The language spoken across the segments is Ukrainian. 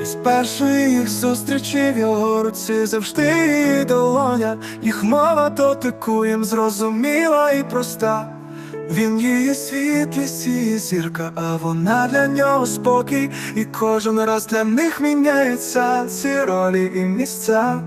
І перших їх зустрічі в його руці завжди її долоня, їх мова дотикуєм зрозуміла і проста. Він її світлість, її зірка, а вона для нього спокій, і кожен раз для них міняються ці ролі і місця.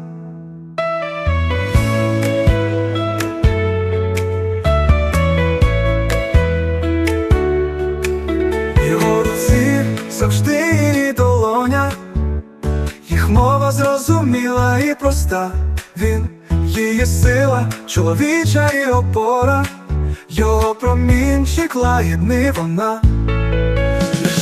Їх мова зрозуміла і проста. Він її сила, чоловіча і опора, його промінчик лагідний вона.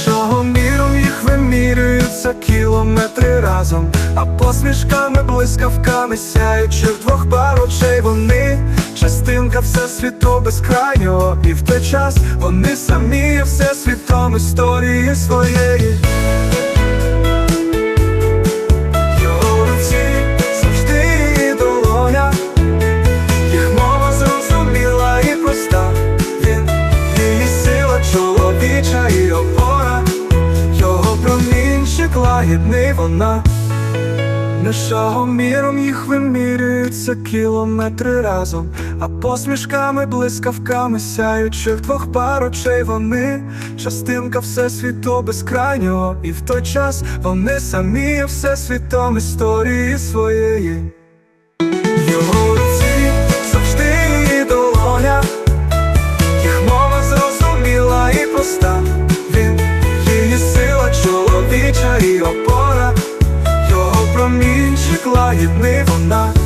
Шагом міром їх вимірюються кілометри разом, а посмішками, блискавками сяючих двох пар очей вони частинка всесвіту безкрайнього, і в той час вони самі є всесвітом історії своєї. Лагідний вона. Не шагом міром їх вимірюються кілометри разом, а посмішками, блискавками сяючих двох пар очей вони частинка всесвіту безкрайнього, і в той час вони самі є всесвітом історії своєї. промінчик лагідний вона.